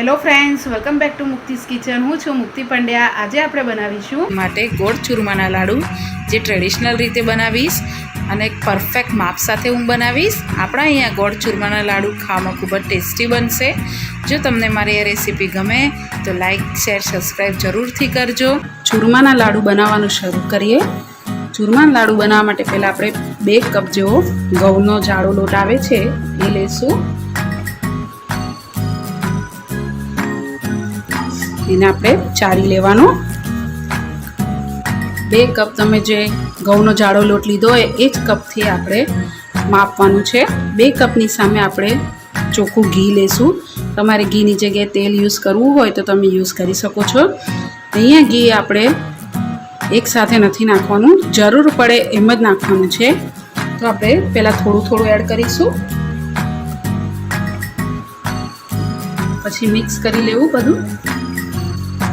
Hello friends welcome back to Mukti's kitchen હું છું મુક્તિ પંડ્યા આજે આપણે બનાવીશું માટે ગોળ ચૂરમાના લાડુ, જે ટ્રેડિશનલ રીતે બનાવીશ અને એક પરફેક્ટ માપ સાથે હું બનાવીશ. આપણા અહીંયા ગોળ ચૂરમાના લાડુ ખાવામાં ખૂબ જ ટેસ્ટી બનશે. જો તમને મારી આ રેસીપી ગમે, તો લાઈક શેર સબસ્ક્રાઈબ જરૂરથી કરજો. ચૂરમાના લાડુ બનાવવાનું શરૂ કરીએ. ચૂરમાના લાડુ બનાવવા માટે પહેલાં આપણે બે કપ જેવો ઘઉંનો જાડો લોટ આવે છે, એ લઈશું. એને આપણે ચારી લેવાનો. બે કપ તમે જે ઘઉંનો જાડો લોટ લીધો હોય એ જ કપથી આપણે માપવાનું છે. બે કપની સામે આપણે ચોખ્ખું ઘી લેશું. તમારે ઘીની જગ્યાએ તેલ યુઝ કરવું હોય તો તમે યુઝ કરી શકો છો. અહીંયા ઘી આપણે એકસાથે નથી નાખવાનું. જરૂર પડે એમ જ નાખવાનું છે. તો આપણે પહેલાં થોડું થોડું એડ કરીશું. પછી મિક્સ કરી લેવું બધું.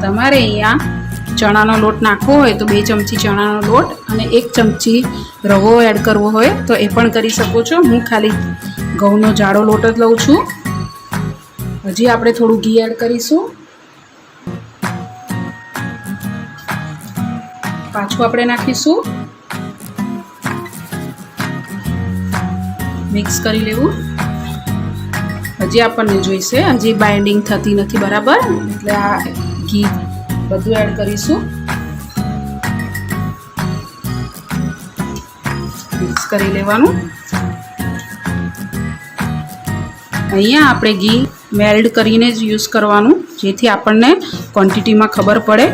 તમારે અહીંયા ચણાનો લોટ નાખવો હોય તો બે ચમચી ચણાનો લોટ અને એક ચમચી રવો એડ કરવો હોય તો એ પણ કરી શકો છો. હું ખાલી ઘઉંનો જાડો લોટ જ લઉં છું. હજી આપણે થોડું ઘી એડ કરીશું. પાછું આપણે નાખીશું. મિક્સ કરી લેવું. હજી આપણને જોઈશે. હજી બાઇન્ડિંગ થતી નથી બરાબર. એટલે આ ઘી બધું એડ કરીશું. મિક્સ કરી લેવાનું. અહીંયા આપણે ઘી મેલ્ડ કરીને જ યુઝ કરવાનું, જેથી આપણને ક્વોન્ટિટીમાં ખબર પડે.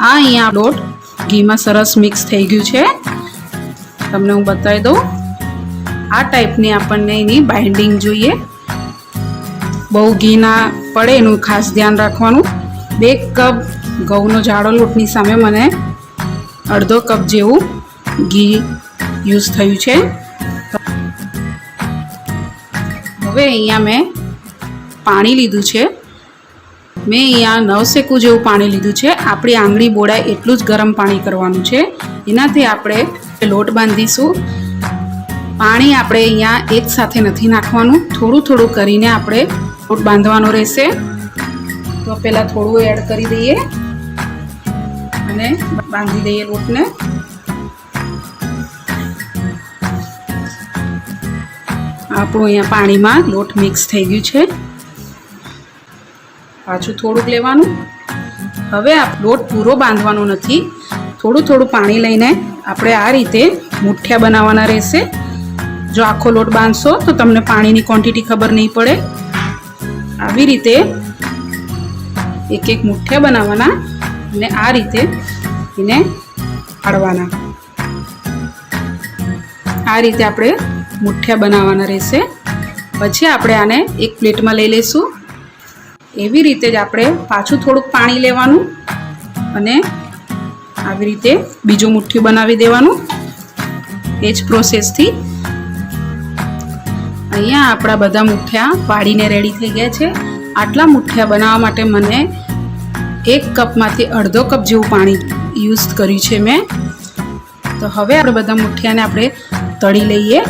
આ અહીંયા લોટ ઘીમાં સરસ મિક્સ થઈ ગયું છે. તમને હું બતાવી દઉં. આ ટાઈપની આપણને એની બાઇન્ડિંગ જોઈએ. બહુ ઘી ના પડે એનું ખાસ ધ્યાન રાખવાનું. બે કપ ઘઉંનો જાડો લોટની સામે મને અડધો કપ જેવું ઘી યુઝ થયું છે. હવે અહીંયા મેં પાણી લીધું છે. મેં અહીંયા નવસેકું જેવું પાણી લીધું છે. આપણી આંગળી બોળાય એટલું જ ગરમ પાણી કરવાનું છે. એનાથી આપણે લોટ બાંધીશું. પાણી આપણે અહીંયા એક સાથે નથી નાખવાનું. થોડું થોડું કરીને આપણે લોટ બાંધવાનો રહેશે. તો પહેલાં થોડું એડ કરી દઈએ. અને બાંધી દઈએ લોટને. આપણું અહીંયા પાણીમાં લોટ મિક્સ થઈ ગયું છે. પાછું થોડુંક લેવાનું. હવે આ લોટ પૂરો બાંધવાનો નથી. થોડું થોડું પાણી લઈને આપણે આ રીતે મુઠ્ઠિયા બનાવવાના રહેશે. જો આખો લોટ બાંધશો તો તમને પાણીની ક્વોન્ટિટી ખબર નહીં પડે. આવી રીતે એક એક મુઠ્ઠા બનાવવાના અને આ રીતે એને પાડવાના આ રીતે આપણે મુઠ્ઠિયા બનાવવાના રહેશે. પછી આપણે આને એક પ્લેટમાં લઈ લઈશું. એવી રીતે જ આપણે પાછું થોડુંક પાણી લેવાનું અને આવી રીતે બીજું મુઠ્ઠું બનાવી દેવાનું. એ જ પ્રોસેસથી અહીંયા આપણા બધા મુઠ્ઠિયા પાડીને રેડી થઈ ગયા છે. આટલા મુઠ્ઠિયા બનાવવા માટે મને એક કપમાંથી અડધો કપ જેવું પાણી યુઝ કર્યું છે મેં. તો હવે આપણે બધા મુઠ્ઠિયાને આપણે તળી લઈએ.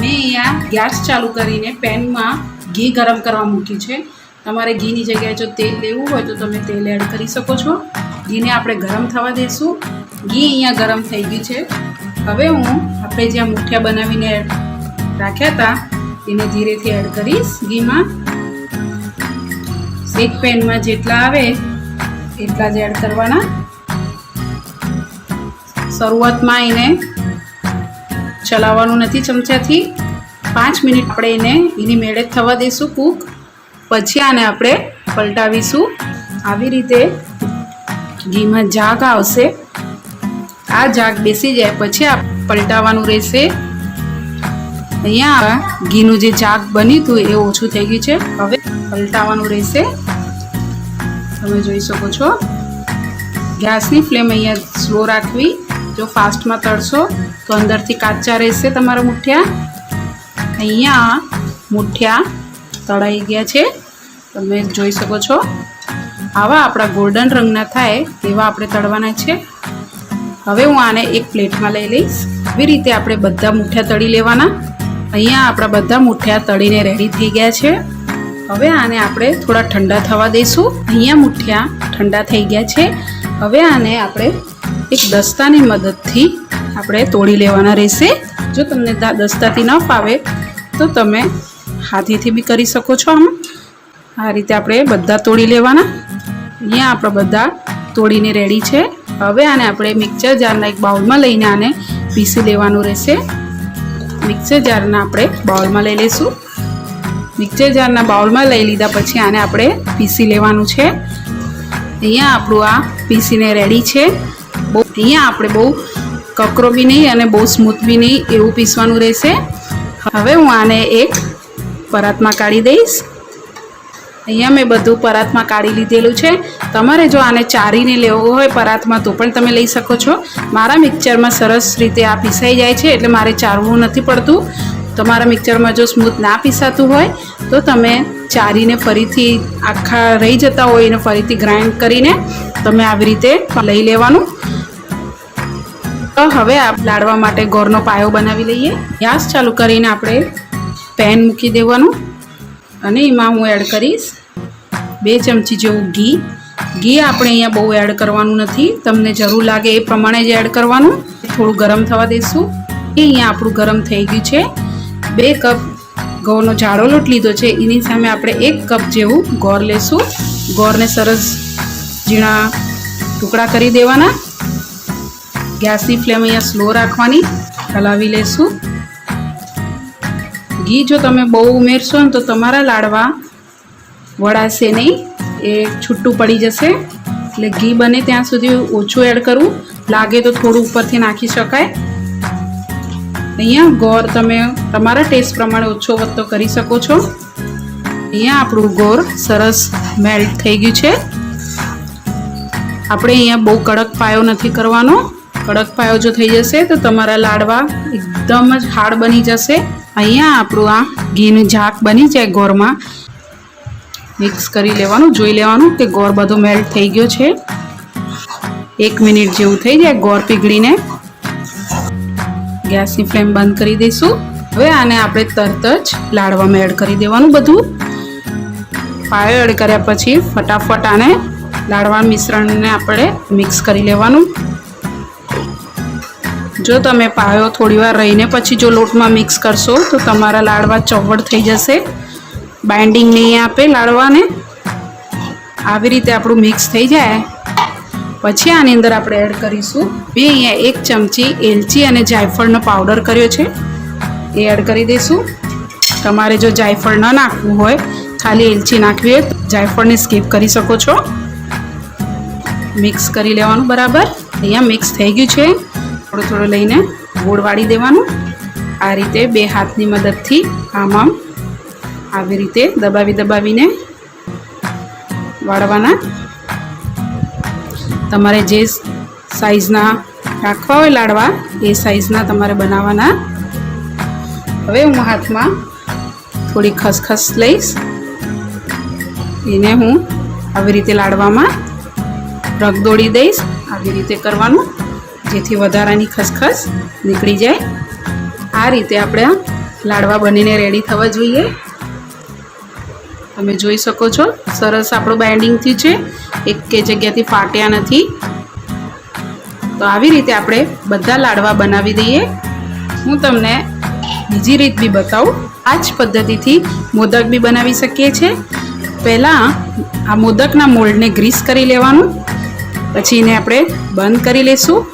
મેં અહીંયા ગેસ ચાલુ કરીને પેનમાં ઘી ગરમ કરવા મૂક્યું છે. તમારે ઘીની જગ્યાએ જો તેલ લેવું હોય તો તમે તેલ એડ કરી શકો છો. ઘીને આપણે ગરમ થવા દઈશું ઘી અહીંયા ગરમ થઈ ગયું છે. હવે હું આપણે જ્યાં મુઠિયા બનાવીને રાખ્યા હતા. એને ધીરેથી એડ કરીશ. ઘીમાં એક પેનમાં જેટલા આવે એટલા જ એડ કરવાના. શરૂઆતમાં એને ચલાવવાનું નથી ચમચાથી. પાંચ મિનિટ આપણે એને એની મેળે થવા દઈશું કૂક. પછી આને આપણે પલટાવીશું. આવી રીતે ઘીમાં જાગ આવશે. આ જાગ બેસી જાય પછી આ પલટાવવાનું રહેશે. અહીંયા ઘીનું જે જાગ બન્યું હતું એ ઓછું થઈ ગયું છે. હવે પલટાવાનું રહેશે. તમે જોઈ શકો છો. ગેસની ફ્લેમ અહીંયા સ્લો રાખવી. જો ફાસ્ટમાં તળશો તો અંદરથી કાચા રહેશે તમારા મુઠિયા. અહીંયા મુઠિયા તળાઈ ગયા છે. તમે જોઈ શકો છો. આવા આપણા ગોલ્ડન રંગના થાય એવા આપણે તળવાના છે. હવે હું આને એક પ્લેટમાં લઈ લઈશ. આવી રીતે આપણે બધા મુઠ્યા તળી લેવાના. અહીંયા આપણા બધા મુઠિયા તળીને રેડી થઈ ગયા છે. હવે આને આપણે થોડા ઠંડા થવા દઈશું અહીંયા મુઠિયા ઠંડા થઈ ગયા છે. હવે આને આપણે એક દસ્તાની મદદથી આપણે તોડી લેવાના રહેશે. જો તમને દસ્તાથી ન ફાવે, તો તમે હાથેથી બી કરી શકો છો આમ. આ રીતે આપણે બધા તોડી લેવાના. અહીંયા આપણે બધા તોડીને રેડી છે. હવે આને આપણે મિક્સર જારના એક બાઉલમાં લઈને આને પીસી લેવાનું રહેશે. મિક્સર જારના આપણે બાઉલમાં લઈ લઈશું. મિક્સર જારના બાઉલમાં લઈ લીધા પછી આને આપણે પીસી લેવાનું છે. અહીંયા આપણું આ પીસીને રેડી છે. બહુ અહીંયા આપણે બહુ કકરો બી નહીં અને બહુ સ્મૂથ બી નહીં એવું પીસવાનું રહેશે. હવે હું આને એક પરાતમાં કાઢી દઈશ. અહીંયા મેં બધું પરાતમાં કાઢી લીધેલું છે. તમારે જો આને ચારીને લેવું હોય પરાતમાં તો પણ તમે લઈ શકો છો. મારા મિક્સરમાં સરસ રીતે આ પીસાઈ જાય છે એટલે મારે ચારવું નથી પડતું. તમારા મિક્સરમાં જો સ્મૂથ ના પીસાતું હોય તો તમે ચારીને ફરીથી આખા રહી જતા હોય એને ફરીથી ગ્રાઇન્ડ કરીને તમે આવી રીતે લઈ લેવાનું. તો હવે આ લાડવા માટે ગોળનો પાયો બનાવી લઈએ. ગેસ ચાલુ કરીને આપણે પેન મૂકી દેવાનું. અને એમાં હું એડ કરીશ બે ચમચી જેવું ઘી. ઘી આપણે અહીંયા બહુ એડ કરવાનું નથી. તમને જરૂર લાગે એ પ્રમાણે જ એડ કરવાનું. થોડું ગરમ થવા દઈશું એ અહીંયા આપણું ગરમ થઈ ગયું છે. બે કપ ઘઉંનો જાડો લોટ લીધો છે. એની સામે આપણે એક કપ જેવું ગોર લેશું. ગોરને સરસ ઝીણા ટુકડા કરી દેવાના. ગેસની ફ્લેમ અહીંયા સ્લો રાખવાની. હલાવી લેશું. ઘી જો તમે બહુ ઉમેરશો ને તો તમારા લાડવા વળાશે નહીં, એ છૂટું પડી જશે. એટલે ઘી બને ત્યાં સુધી ઓછું એડ કરવું લાગે તો થોડું ઉપરથી નાખી શકાય. અહીંયા ગોળ તમે તમારા ટેસ્ટ પ્રમાણે ઓછો વધતો કરી શકો છો. અહીંયા આપણું ગોળ સરસ મેલ્ટ થઈ ગયું છે. આપણે અહીંયા બહુ કડક પાયો નથી કરવાનો. કડક પાયો જો થઈ જશે તો તમારા લાડવા એકદમ જ હાર્ડ બની જશે. અહીંયા આપણું આ ઘીનું ઝાક બની જાય ગોળમાં મિક્સ કરી લેવાનું, જોઈ લેવાનું કે ગોળ બધો મેલ્ટ થઈ ગયો છે. એક મિનિટ જેવું થઈ જાય ગોળ પીગળીને. ગેસની ફ્લેમ બંધ કરી દઈશું. હવે આને આપણે તરત જ લાડવામાં એડ કરી દેવાનું બધું. પાયો એડ કર્યા પછી ફટાફટ આને લાડવા મિશ્રણને આપણે મિક્સ કરી લેવાનું. જો તમે પાયો થોડી વાર રહીને પછી જો લોટમાં મિક્સ કરશો, તો તમારા લાડવા ચવડ થઈ જશે. બાઇન્ડિંગ નહીં આપે લાડવાને. આવી રીતે આપણું મિક્સ થઈ જાય. પછી આની અંદર આપણે એડ કરીશું. મેં અહીંયા એક ચમચી એલચી અને જાયફળનો પાવડર કર્યો છે. એ એડ કરી દઈશું. તમારે જો જાયફળ ન નાખવું હોય, ખાલી એલચી નાખવી હોય જાયફળને સ્કીપ કરી શકો છો. મિક્સ કરી લેવાનું બરાબર. અહીંયા મિક્સ થઈ ગયું છે. થોડું થોડું લઈને ગોળ વાળી દેવાનું. આ રીતે બે હાથની મદદથી આમ આવી રીતે દબાવી દબાવીને વાળવાના. તમારે જે સાઈઝના રાખવા હોય લાડવા, એ સાઈઝના તમારે બનાવવાના. હવે હું હાથમાં થોડી ખસખસ લઈશ. એને હું આવી રીતે લાડવામાં રગદોડી દઈશ. આવી રીતે કરવાનું. જેથી વધારાની ખસખસ નીકળી જાય. આ રીતે આપણે લાડવા બનીને રેડી થવા જોઈએ. તમે જોઈ શકો છો, સરસ આપણું બાઇન્ડિંગથી છે. એક કે જગ્યાથી ફાટ્યા નથી. તો આવી રીતે આપણે બધા લાડવા બનાવી દઈએ. હું તમને બીજી રીત બી બતાવું. આ જ પદ્ધતિથી મોદક બી બનાવી શકીએ છીએ. પહેલાં આ મોદકના મોલ્ડને ગ્રીસ કરી લેવાનું. પછી એને આપણે બંધ કરી લઈશું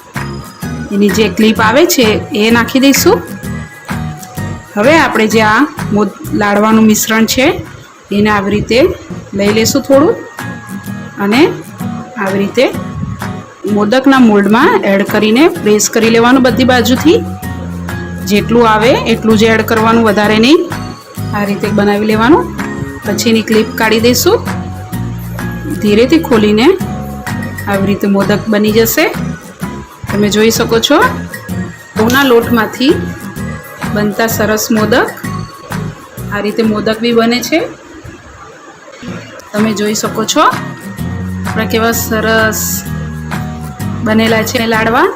એની જે ક્લિપ આવે છે, એ નાખી દઈશું. હવે આપણે જે આ મોદ, લાડવાનું મિશ્રણ છે, એને આવી રીતે લઈ લેશું થોડું અને આવી રીતે મોદકના મોલ્ડમાં એડ કરીને પ્રેસ કરી લેવાનું બધી બાજુથી. જેટલું આવે એટલું જ એડ કરવાનું, વધારે નહીં. આ રીતે બનાવી લેવાનું. પછી એની ક્લિપ કાઢી દઈશું. ધીરેથી ખોલીને આવી રીતે મોદક બની જશે. તમે જોઈ શકો છો. ઘઉંના લોટમાંથી બનતા સરસ મોદક. આ રીતે મોદક બી બને છે. તમે જોઈ શકો છો. આપણા કેવા સરસ બનેલા છે લાડવા.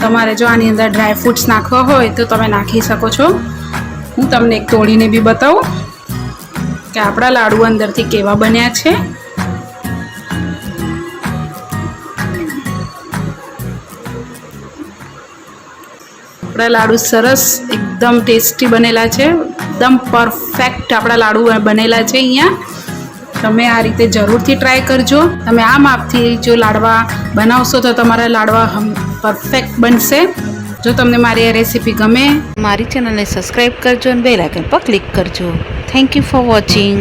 તમારે જો આની અંદર ડ્રાય ફ્રૂટ્સ નાખવા હોય તો તમે નાખી શકો છો. હું તમને એક તોડીને બી બતાવું કે આપણા લાડુ અંદરથી કેવા બન્યા છે. આપણા લાડુ સરસ, એકદમ ટેસ્ટી બનેલા છે. એકદમ પરફેક્ટ આપણા લાડુ બનેલા છે અહીંયા. તમે આ રીતે જરૂરથી ટ્રાય કરજો. તમે આ માપથી જો લાડવા બનાવશો તો તમારા લાડવા પરફેક્ટ બનશે. જો તમને મારી આ રેસીપી ગમે, મારી ચેનલને સબસ્ક્રાઈબ કરજો અને બેલ આઇકન પર ક્લિક કરજો. Thank you for watching